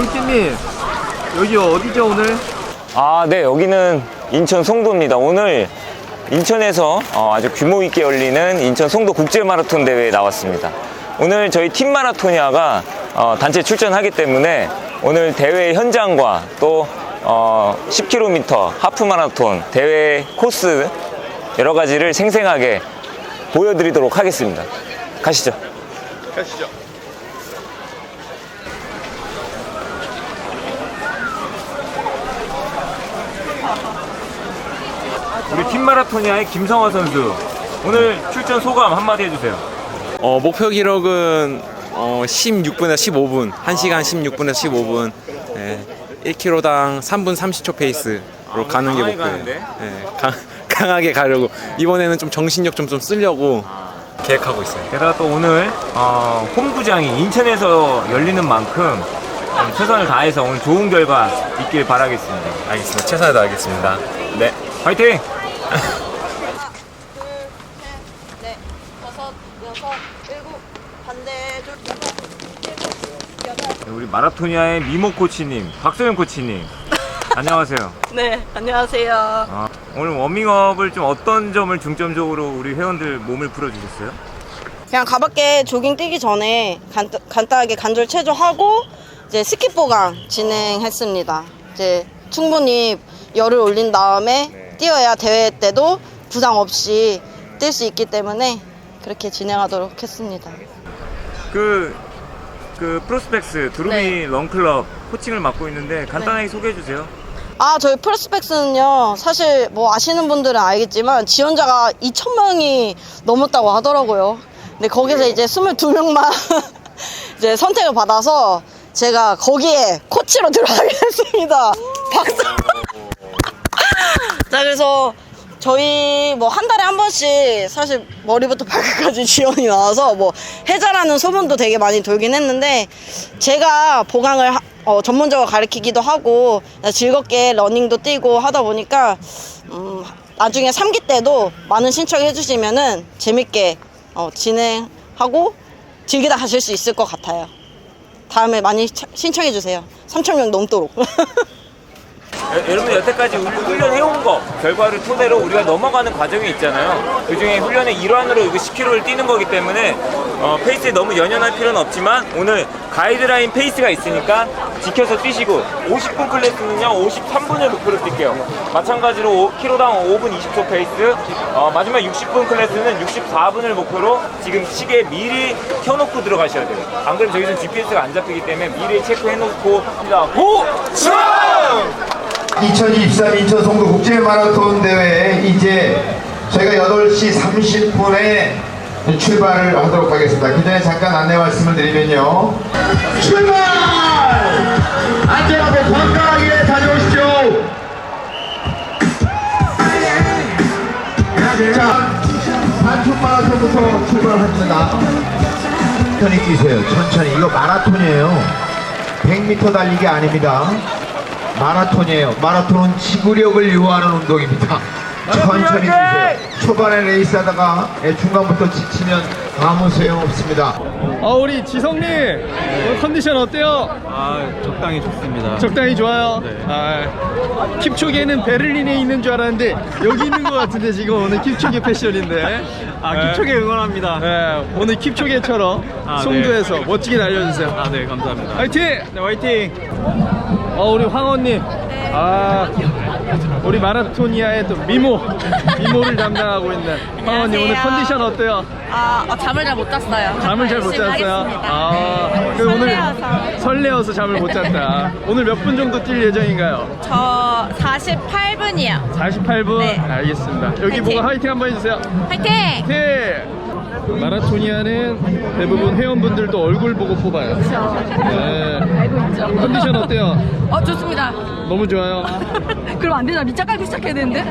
꿀찌님 여기 어디죠 오늘? 아, 네, 여기는 인천 송도입니다. 오늘 인천에서 어, 아주 규모 있게 열리는 인천 송도 국제 마라톤 대회에 나왔습니다. 오늘 저희 팀 마라토니아가 어, 단체 출전하기 때문에 오늘 대회 현장과 또 어, 10km 하프 마라톤 대회 코스 여러 가지를 생생하게 보여드리도록 하겠습니다. 가시죠. 가시죠. 우리 팀 마라토니아의 김성화 선수 오늘 출전 소감 한마디 해주세요. 어, 목표 기록은 어, 16분에서 15분, 1시간 16분에서 15분, 예, 1km당 3분 30초 페이스로 가는 게 강하게 목표예요. 가는데? 예, 강, 강하게 가려고 이번에는 좀 정신력 좀, 좀 쓰려고 계획하고 있어요. 게다가 또 오늘 어, 홈구장이 인천에서 열리는 만큼 좀 최선을 다해서 오늘 좋은 결과 있길 바라겠습니다. 알겠습니다. 최선을 다하겠습니다. 네. 화이팅! 하나, 둘, 셋, 넷, 다섯, 여섯, 일곱, 반대쪽 일곱, 여덟. 우리 마라토니아의 미모 코치님, 박소영 코치님. 안녕하세요. 네, 안녕하세요. 아, 오늘 워밍업을 좀 어떤 점을 중점적으로 우리 회원들 몸을 풀어주셨어요? 그냥 가볍게 조깅 뛰기 전에 간, 간단하게 관절 체조하고 이제 스킵 보강 진행했습니다. 이제 충분히 열을 올린 다음에 뛰어야 대회 때도 부상 없이 뛸 수 있기 때문에 그렇게 진행하도록 했습니다. 그, 그 프로스펙스 두루미 네. 런클럽 코칭을 맡고 있는데 간단하게 소개해 주세요. 아, 저희 프로스펙스는요, 사실 뭐 아시는 분들은 알겠지만 지원자가 2,000명이 넘었다고 하더라고요. 근데 거기서 이제 22명만 이제 선택을 받아서 제가 거기에 코치로 들어가게 됐습니다. 박수! 자, 그래서 저희 뭐 한 달에 한 번씩 사실 머리부터 발끝까지 지원이 나와서 뭐 해자라는 소문도 되게 많이 돌긴 했는데 제가 보강을 하- 어, 전문적으로 가르치기도 하고 즐겁게 러닝도 뛰고 하다 보니까 음, 나중에 3기 때도 많은 신청 해 주시면은 재밌게 어, 진행하고 즐기다 가실 수 있을 것 같아요. 다음에 많이 차- 신청해 주세요. 3,000명 넘도록. 여- 여러분 여태까지 훈련해온 거 결과를 토대로 우리가 넘어가는 과정이 있잖아요. 그 중에 훈련의 일환으로 이거 10km를 뛰는 거기 때문에 어, 페이스에 너무 연연할 필요는 없지만 오늘 가이드라인 페이스가 있으니까 지켜서 뛰시고 50분 클래스는요 53분을 목표로 뛸게요. 마찬가지로 5km당 5분 20초 페이스 어, 마지막 60분 클래스는 64분을 목표로 지금 시계 미리 켜놓고 들어가셔야 돼요. 안 그러면 저기서 GPS가 안 잡히기 때문에 미리 체크해놓고 자, 고! 2023 인천 송도 국제 마라톤 대회 이제 저희가 8시 30분에 출발을 하도록 하겠습니다. 그 전에 잠깐 안내 말씀을 드리면요. 출발! 안전하게 건강하게 다녀오십시오. 자, 단축 마라톤부터 출발합니다. 천천히 뛰세요. 천천히. 이거 마라톤이에요. 100m 달리기 아닙니다. 마라톤이에요. 마라톤은 지구력을 요하는 운동입니다. 천천히 뛰세요. 초반에 레이스하다가 예, 중간부터 지치면 아무 소용 없습니다. 아 우리 지성님 오늘 컨디션 어때요? 아, 적당히 좋습니다. 적당히 좋아요. 아, 킵초게는 베를린에 있는 줄 알았는데 여기 있는 것 같은데 지금 오늘 킵초게 패션인데. 아, 네. 기초계 응원합니다. 네, 오늘 킵초게처럼 아, 송도에서 멋지게 날려주세요. 아, 네, 감사합니다. 화이팅! 네, 화이팅! 어, 우리 황원님. 아, 우리 마라토니아의 또 미모, 미모를 담당하고 있는 황원님 오늘 안녕하세요. 컨디션 어때요? 아, 어, 잠을 잘 못 잤어요. 잠을 잘 못 열심히 잤어요. 하겠습니다. 아, 네. 그 오늘 설레어서. 설레어서 잠을 못 잤다. 오늘 몇 분 정도 뛸 예정인가요? 저 48분이요. 48분? 네. 알겠습니다. 여기 화이팅! 보고 화이팅 한번 해주세요. 화이팅! 화이팅! 마라토니아는 대부분 회원분들도 얼굴 보고 뽑아요. 네. 알고 있죠. 컨디션 어때요? 어, 좋습니다. 너무 좋아요. 그럼 안 되잖아. 밑장 깔고 시작해야 되는데?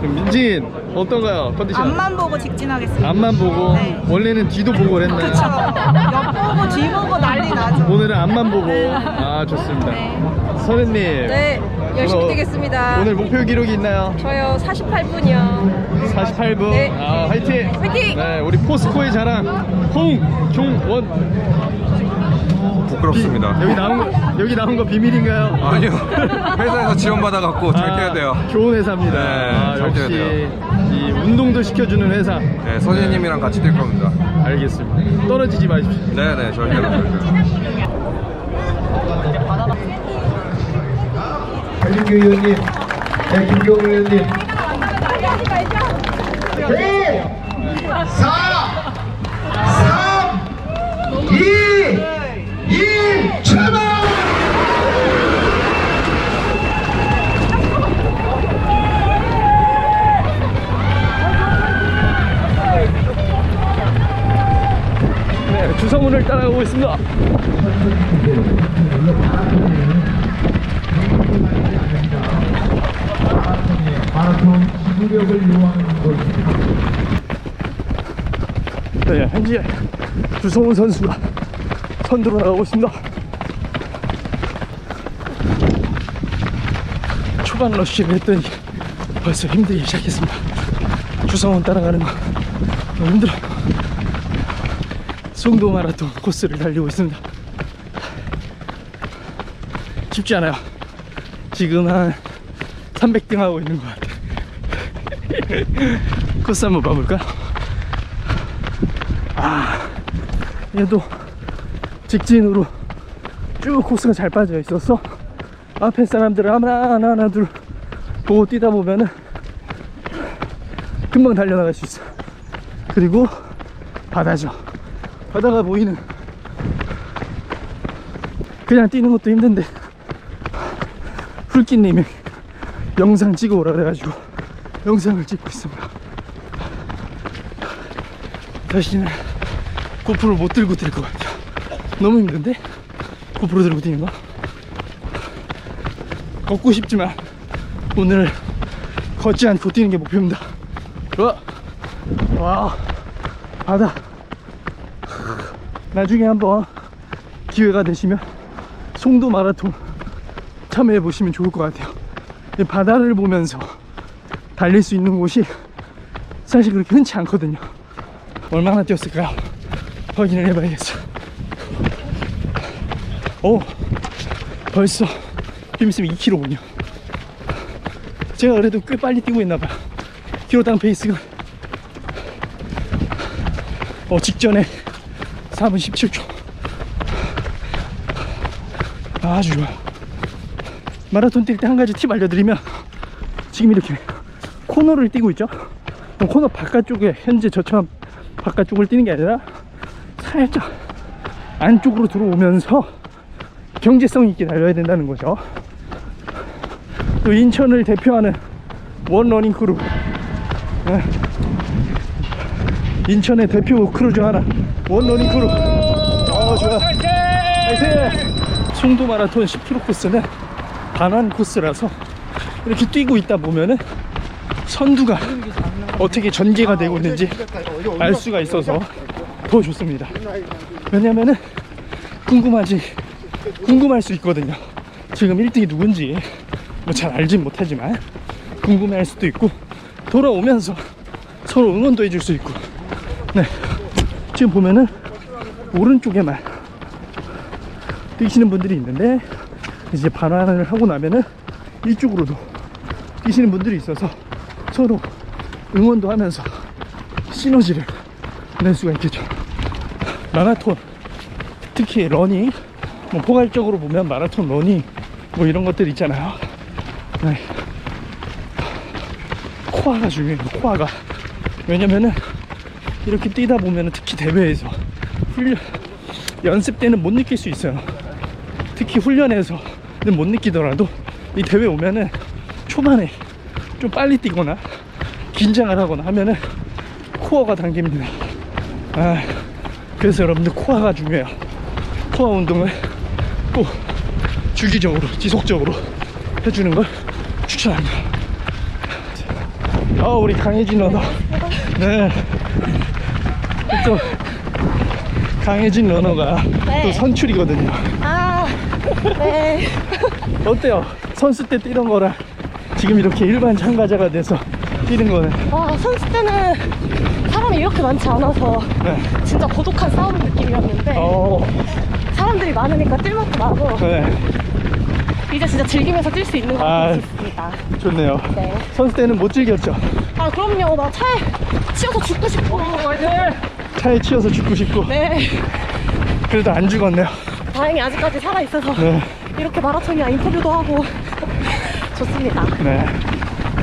그럼 민진 어떤가요? 컨디션? 앞만 보고 직진하겠습니다. 앞만 보고 네. 원래는 뒤도 보고 그랬나요? 옆 보고 뒤 보고 난리 나죠. 오늘은 앞만 보고 아 좋습니다. 선생님 네, 열심히 오늘- 뛰겠습니다. 오늘 목표 기록이 있나요? 저요 48분이요. 48분. 네. 아, 화이팅! 화이팅! 네, 우리 포스코의 자랑 홍종원. 부끄럽습니다. 여기 나온 거 여기 나온 거 비밀인가요? 아니요. 회사에서 지원받아 갖고 잘 아, 뛰어야 돼요. 좋은 회사입니다. 네, 아, 잘 뛰어야 돼요. 이 운동도 시켜주는 회사. 네, 선생님이랑 같이 뛸 겁니다. 알겠습니다. 떨어지지 마십시오. 네 네, 절대로 절대로. 한민규 의원님, 네, 김경우 의원님. 네, 4, 3, 2, 1, 출발! 네, 주성훈을 따라가고 있습니다. 마라톤 지구력을 요하는 곳. 네, 현재 주성훈 선수가 선두로 나가고 있습니다. 초반 러쉬를 했더니 벌써 힘들기 시작했습니다. 주성훈 따라가는 거 너무 힘들어. 송도 마라톤 코스를 달리고 있습니다. 쉽지 않아요. 지금 한 300등 하고 있는 것 같아. 코스 한번 봐볼까? 얘도 직진으로 쭉 코스가 잘 빠져 있어서 앞에 사람들 하나 하나 하나 둘 보고 뛰다 보면은 금방 달려나갈 수 있어 그리고 바다죠 바다가 보이는 그냥 뛰는 것도 힘든데 훌기님이 영상 찍어 오라 그래가지고 영상을 찍고 있습니다 다시는 고프로 못 들고 뛸 것 같아요. 너무 힘든데? 고프로 들고 뛰는 거? 걷고 싶지만 오늘 걷지 않고 뛰는 게 목표입니다. 와, 와, 바다. 나중에 한번 기회가 되시면 송도 마라톤 참여해 보시면 좋을 것 같아요. 이 바다를 보면서 달릴 수 있는 곳이 사실 그렇게 흔치 않거든요. 얼마나 뛰었을까요? 확인을 해봐야겠어. 오, 벌써 좀 있으면 2km군요. 제가 그래도 꽤 빨리 뛰고 있나봐요. 킬로당 페이스가 어 직전에 4분 17초. 아주 좋아. 마라톤 뛸 때 한 가지 팁 알려드리면 지금 이렇게 코너를 뛰고 있죠. 그럼 코너 바깥쪽에 현재 저처럼 바깥쪽을 뛰는 게 아니라 살짝 안쪽으로 들어오면서 경제성 있게 달려야 된다는 거죠. 또 인천을 대표하는 원 러닝 크루. 네. 인천의 대표 크루 중 하나. 원 러닝 크루. 어, 좋아. 파이팅! 송도 마라톤 10km 코스는 반환 코스라서 이렇게 뛰고 있다 보면은 선두가 어떻게 전개가 되고 있는지 알 수가 있어서 더 좋습니다. 왜냐면은 궁금하지 궁금할 수 있거든요. 지금 1등이 누군지 뭐 잘 알진 못하지만 궁금해할 수도 있고 돌아오면서 서로 응원도 해줄 수 있고 네 지금 보면은 오른쪽에만 뛰시는 분들이 있는데 이제 반환을 하고 나면은 이쪽으로도 뛰시는 분들이 있어서 서로 응원도 하면서 시너지를 낼 수가 있겠죠. 마라톤 특히 러닝 뭐 포괄적으로 보면 마라톤 러닝 뭐 이런 것들 있잖아요. 네. 코아가 중요해요. 코아가 왜냐면은 이렇게 뛰다 보면은 특히 대회에서 훈련 연습 때는 못 느낄 수 있어요. 특히 훈련에서는 못 느끼더라도 이 대회 오면은 초반에 좀 빨리 뛰거나 긴장을 하거나 하면은 코어가 당깁니다. 아, 그래서 여러분들 코어가 중요해요. 코어 운동을 꼭 주기적으로 지속적으로 해주는 걸 추천합니다. 아 우리 강혜진 러너 네. 또 강혜진 러너가 또 선출이거든요. 아, 네. 어때요? 선수 때 뛰던 거랑 지금 이렇게 일반 참가자가 돼서 뛰는 거는 와, 선수 때는 사람이 이렇게 많지 않아서 네. 진짜 고독한 싸움 느낌이었는데 어, 사람들이 많으니까 뛸 맛도 나고 네. 이제 진짜 즐기면서 뛸 수 있는 것 아. 같습니다. 좋네요. 네. 선수 때는 못 즐겼죠. 아 그럼요. 나 차에 치여서 죽고 싶어. 차에 치여서 죽고 싶고. 네. 그래도 안 죽었네요. 다행히 아직까지 살아 있어서 네. 이렇게 마라톤이야 인터뷰도 하고 좋습니다. 네.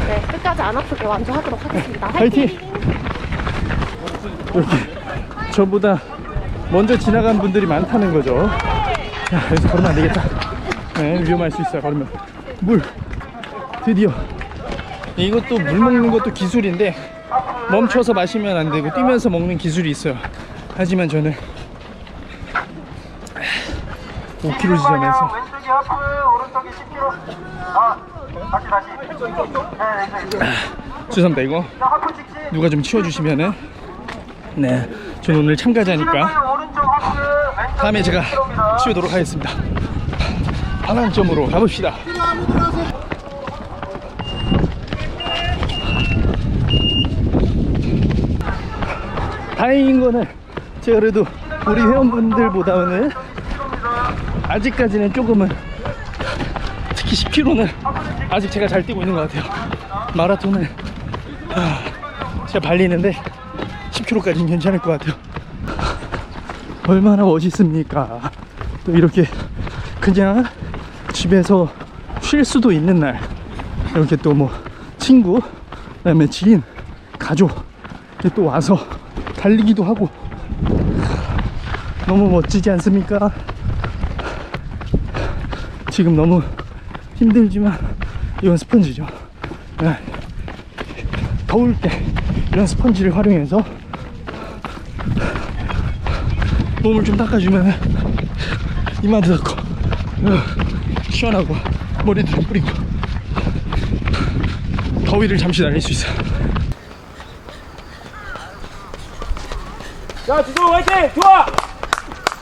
네, 끝까지 안 아프게 완주하도록 하겠습니다. 화이팅! 이렇게 저보다 먼저 지나간 분들이 많다는 거죠. 야, 여기서 걸으면 안 되겠다. 네, 위험할 수 있어요, 걸으면. 물! 드디어. 이것도 물 먹는 것도 기술인데, 멈춰서 마시면 안 되고, 뛰면서 먹는 기술이 있어요. 하지만 저는 5km 지점에서. 죄송합니다 이거. 누가 좀 치워주시면은. 네 저는 오늘 참가자니까 다음에 제가 치우도록 하겠습니다. 반환점으로 가봅시다. 다행인 거는 제가 그래도 우리 회원분들보다는 아직까지는 조금은 특히 10km는 아직 제가 잘 뛰고 있는 것 같아요 마라톤은 아, 제가 발리는데 10km까지는 괜찮을 것 같아요. 얼마나 멋있습니까? 또 이렇게 그냥 집에서 쉴 수도 있는 날 이렇게 또 뭐 친구, 그 다음에 지인, 가족 또 와서 달리기도 하고 너무 멋지지 않습니까? 지금 너무 힘들지만 이건 스펀지죠. 네. 더울 때 이런 스펀지를 활용해서 몸을 좀 닦아주면 이마도 닦고 어, 시원하고 머리도 좀 뿌리고 더위를 잠시 날릴 수 있어요 자, 주성 화이팅! 좋아!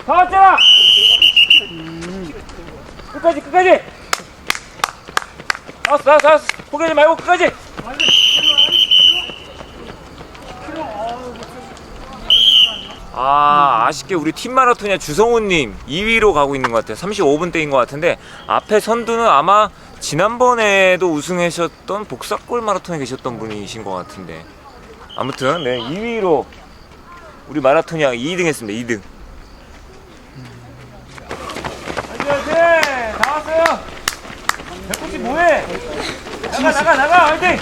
다 왔잖아! 끝까지, 끝까지! 다 왔어. 포기하지 말고 끝까지! 아, 아쉽게 우리 팀 마라톤이야 주성훈님 2위로 가고 있는 것 같아요. 35분대인 것 같은데 앞에 선두는 아마 지난번에도 우승하셨던 복사골 마라톤에 계셨던 분이신 것 같은데 아무튼 네 2위로 우리 마라톤이야 2등 했습니다. 2등. 화이팅! 화이팅! 다 왔어요. 배꼽씨 뭐해? 나가 나가 나가 화이팅!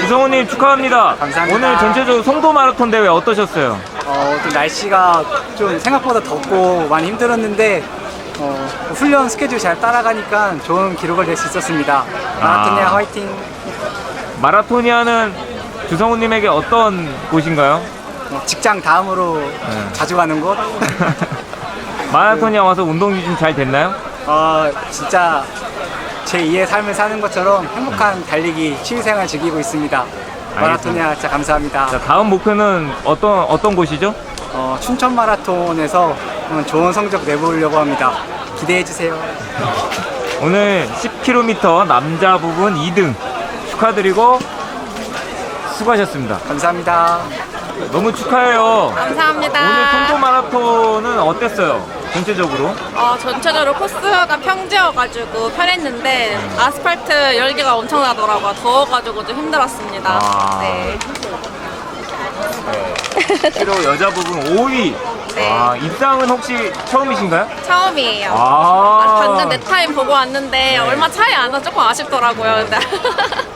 주성훈님 축하합니다. 감사합니다. 오늘 전체적으로 송도 마라톤 대회 어떠셨어요? 어, 또 날씨가 좀 생각보다 덥고 많이 힘들었는데 어, 훈련 스케줄 잘 따라가니까 좋은 기록을 낼 수 있었습니다. 마라톤이야 아. 화이팅! 마라토니아는 주성훈님에게 어떤 곳인가요? 어, 직장 다음으로 네. 자주 가는 곳? 마라토니아 와서 운동이 좀 잘 됐나요? 어, 진짜 제 2의 삶을 사는 것처럼 행복한 달리기 취미생활 즐기고 있습니다. 마라톤이야 진짜 감사합니다. 자, 다음 목표는 어떤 어떤 곳이죠? 어, 춘천 마라톤에서 한번 좋은 성적 내보려고 합니다. 기대해 주세요. 오늘 10km 남자 부분 2등 축하드리고 수고하셨습니다. 감사합니다. 너무 축하해요. 감사합니다. 오늘 송도 마라톤은 어땠어요? 전체적으로? 어, 전체적으로 코스가 평지여가지고 편했는데 아스팔트 열기가 엄청 나더라고요. 더워가지고 좀 힘들었습니다. 아. 네. 10km 여자 부분 5위. 네. 아, 입상은 혹시 처음이신가요? 처음이에요. 아. 방금 내 타임 보고 왔는데 얼마 차이 안 나서 조금 아쉽더라고요. 근데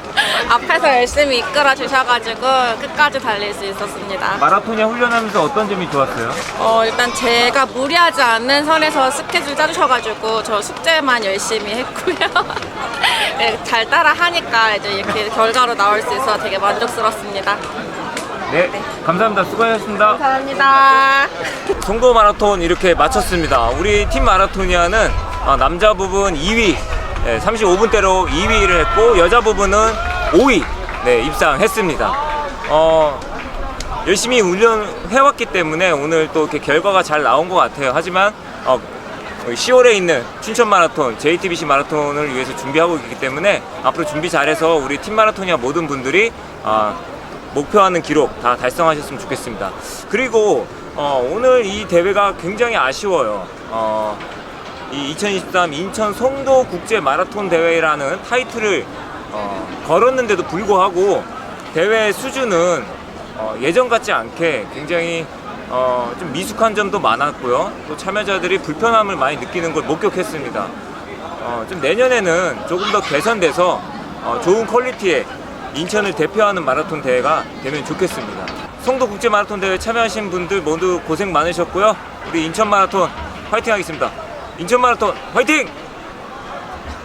열심히 이끌어 주셔가지고 끝까지 달릴 수 있었습니다. 마라토니아 훈련하면서 어떤 점이 좋았어요? 어, 일단 제가 무리하지 않는 선에서 스케줄 짜주셔가지고 저 숙제만 열심히 했고요. 네, 잘 따라 하니까 이제 이렇게 결과로 나올 수 있어서 되게 만족스럽습니다. 네, 감사합니다. 수고하셨습니다. 감사합니다. 송도 마라톤 이렇게 마쳤습니다. 우리 팀 마라토니아는 어, 남자 부분 2위, 35분대로 2위를 했고 여자 부분은 5위 네, 입상했습니다. 어, 열심히 훈련해왔기 때문에 오늘 또 이렇게 결과가 잘 나온 것 같아요. 하지만 어, 10월에 있는 춘천 마라톤, JTBC 마라톤을 위해서 준비하고 있기 때문에 앞으로 준비 잘해서 우리 팀 마라토니아 모든 분들이 아, 목표하는 기록 다 달성하셨으면 좋겠습니다. 그리고 어, 오늘 이 대회가 굉장히 아쉬워요. 어, 이2023 인천 송도 국제 마라톤 대회라는 타이틀을 어, 걸었는데도 불구하고 대회 수준은 어, 예전 같지 않게 굉장히 어, 좀 미숙한 점도 많았고요. 또 참여자들이 불편함을 많이 느끼는 걸 목격했습니다. 어, 좀 내년에는 조금 더 개선돼서 어, 좋은 퀄리티의 인천을 대표하는 마라톤 대회가 되면 좋겠습니다. 송도 국제 마라톤 대회 참여하신 분들 모두 고생 많으셨고요. 우리 인천 마라톤 화이팅 하겠습니다. 인천 마라톤 화이팅!